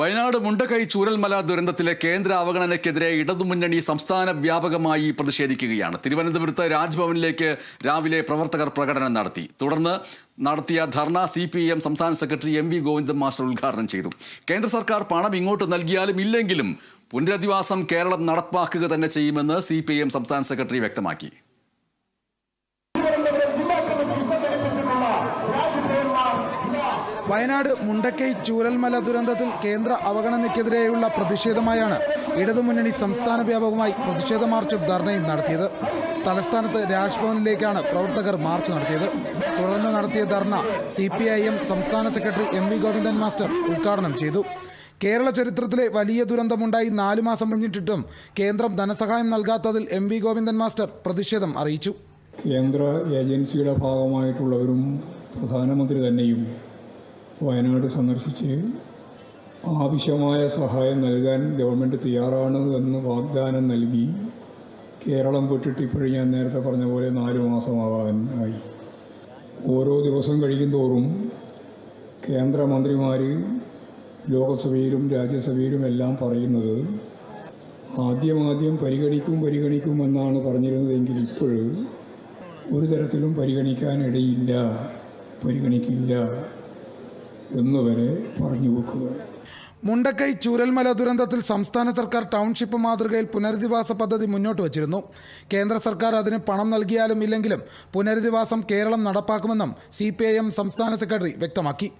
വയനാട് മുണ്ടക്കൈ ചൂരൽമല ദുരന്തത്തിലെ കേന്ദ്ര അവഗണനയ്ക്കെതിരെ ഇടതുമുന്നണി സംസ്ഥാന വ്യാപകമായി പ്രതിഷേധിക്കുകയാണ്. തിരുവനന്തപുരത്ത് രാജ്ഭവനിലേക്ക് രാവിലെ പ്രവർത്തകർ പ്രകടനം നടത്തി. തുടർന്ന് നടത്തിയ ധർണ സി പി എം സംസ്ഥാന secretary M V Govindan master ഉദ്ഘാടനം ചെയ്തു. കേന്ദ്ര സർക്കാർ പണം ഇങ്ങോട്ട് നൽകിയാലും ഇല്ലെങ്കിലും പുനരധിവാസം കേരളം നടപ്പാക്കുക തന്നെ ചെയ്യുമെന്ന് സി സംസ്ഥാന സെക്രട്ടറി വ്യക്തമാക്കി. വയനാട് മുണ്ടക്കൈ ചൂരൽമല ദുരന്തത്തിൽ കേന്ദ്ര അവഗണനയ്ക്കെതിരെയുള്ള പ്രതിഷേധമായാണ് ഇടതുമുന്നണി സംസ്ഥാന വ്യാപകമായി പ്രതിഷേധ മാർച്ചും ധർണയും നടത്തിയത്. തലസ്ഥാനത്ത് രാജ്ഭവനിലേക്കാണ് പ്രവർത്തകർ മാർച്ച് നടത്തിയത്. തുടർന്ന് നടത്തിയ ധർണ സി സംസ്ഥാന secretary M V Govindan master ഉദ്ഘാടനം ചെയ്തു. കേരള ചരിത്രത്തിലെ വലിയ ദുരന്തമുണ്ടായി നാലു മാസം പിന്നിട്ടിട്ടും കേന്ദ്രം ധനസഹായം നൽകാത്തതിൽ എം വി ഗോവിന്ദൻ മാസ്റ്റർ പ്രതിഷേധം അറിയിച്ചു. കേന്ദ്ര ഏജൻസിയുടെ ഭാഗമായിട്ടുള്ളവരും പ്രധാനമന്ത്രി തന്നെയും വയനാട് സന്ദർശിച്ച് ആവശ്യമായ സഹായം നൽകാൻ ഗവൺമെന്റ് തയ്യാറാണ് എന്ന് വാഗ്ദാനം നൽകി കേരളം വിട്ടിട്ട് ഇപ്പോഴും ഞാൻ നേരത്തെ പറഞ്ഞ പോലെ നാല് മാസമാകാനായി ഓരോ ദിവസം കഴിയുന്തോറും കേന്ദ്രമന്ത്രിമാർ ലോകസഭയിലും രാജ്യസഭയിലും എല്ലാം പറയുന്നത് ആദ്യമാദ്യം ആദ്യം പരിഗണിക്കും പരിഗണിക്കും എന്നാണ് പറഞ്ഞിരുന്നതെങ്കിൽ ഇപ്പോൾ ഒരു തരത്തിലും പരിഗണിക്കാനിടയില്ല പരിഗണിക്കില്ല. എന്ന് വരെ പറഞ്ഞു വെക്കുക. മുണ്ടക്കൈ ചൂരൽമല ദുരന്തത്തിൽ സംസ്ഥാന സർക്കാർ ടൗൺഷിപ്പ് മാതൃകയിൽ പുനരധിവാസ പദ്ധതി മുന്നോട്ട് വച്ചിരുന്നു. കേന്ദ്ര സർക്കാർ അതിന് പണം നൽകിയാലും ഇല്ലെങ്കിലും പുനരധിവാസം കേരളം നടപ്പാക്കുമെന്നും സി സംസ്ഥാന സെക്രട്ടറി വ്യക്തമാക്കി.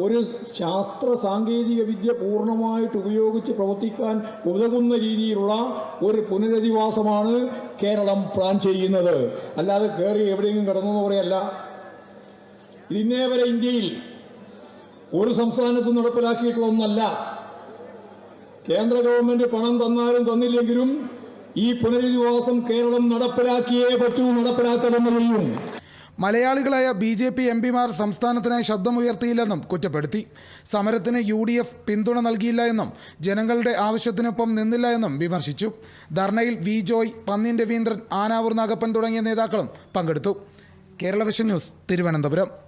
ഒരു ശാസ്ത്ര സാങ്കേതിക വിദ്യ പൂർണമായിട്ട് ഉപയോഗിച്ച് പ്രവർത്തിക്കാൻ ഉതകുന്ന രീതിയിലുള്ള ഒരു പുനരധിവാസമാണ് കേരളം പ്ലാൻ ചെയ്യുന്നത്. അല്ലാതെ കയറി എവിടെയെങ്കിലും കിടന്നു പറയല്ല. ഇന്നേ വരെ ഇന്ത്യയിൽ ഒരു സംസ്ഥാനത്തും നടപ്പിലാക്കിയിട്ടുള്ള ഒന്നല്ല. കേന്ദ്ര ഗവൺമെന്റ് പണം തന്നാലും തന്നില്ലെങ്കിലും ഈ പുനരധിവാസം കേരളം നടപ്പിലാക്കിയേ പറ്റൂ ചെയ്യും മലയാളികളായ ബി ജെ പി എം പിമാർ സംസ്ഥാനത്തിനായി ശബ്ദമുയർത്തിയില്ലെന്നും കുറ്റപ്പെടുത്തി. സമരത്തിന് യു ഡി എഫ് പിന്തുണ നൽകിയില്ല എന്നും ജനങ്ങളുടെ ആവശ്യത്തിനൊപ്പം നിന്നില്ല എന്നും വിമർശിച്ചു. ധർണയിൽ വി ജോയ് പന്നിൻ രവീന്ദ്രൻ ആനാവൂർ നാഗപ്പൻ തുടങ്ങിയ നേതാക്കളും പങ്കെടുത്തു. Kerala vision news Thiruvananthapuram.